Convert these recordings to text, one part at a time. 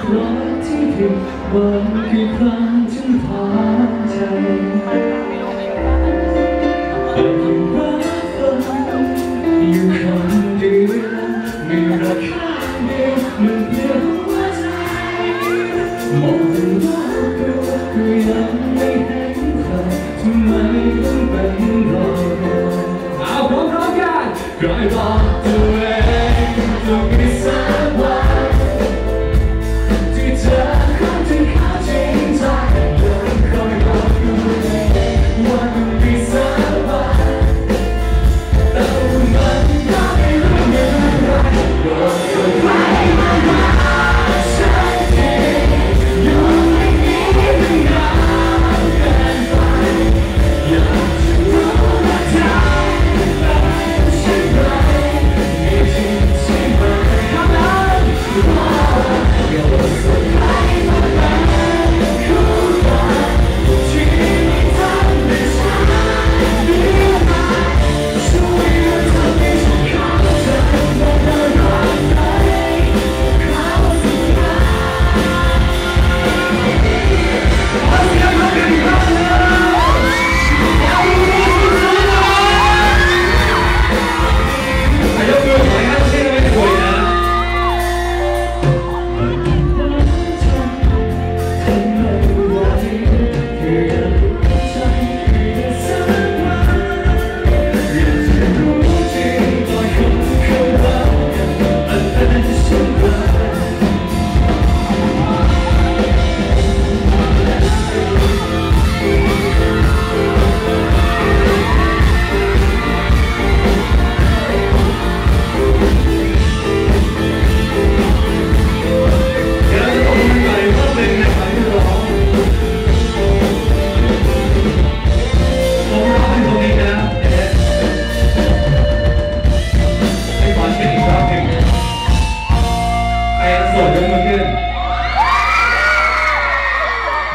กัรักที่ผิดหวังกี่ครั้งถึงผ่านใจ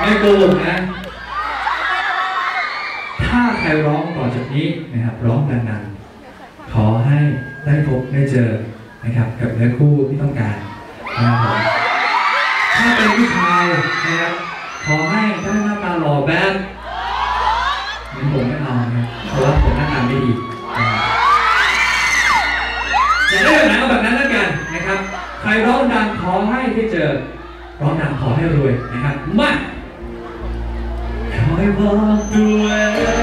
ไม่โกหกนะ ถ้าใครร้องต่อจากนี้นะครับ ร้องนานๆ ขอให้ได้พบได้เจอนะครับ กับเนื้อคู่ที่ต้องการนะครับถ้าเป็นผู้ชายนะครับขอให้ได้หน้าตาหล่อแบบเหมือนผมไม่เอานะเพราะว่าผมหน้าตาไม่ดีอย่าได้แบบไหนเอาแบบนั้นแล้วกันนะครับ ใครร้องดังขอให้ได้เจอร้องดังขอให้รวยนะครับมา irmã, tu.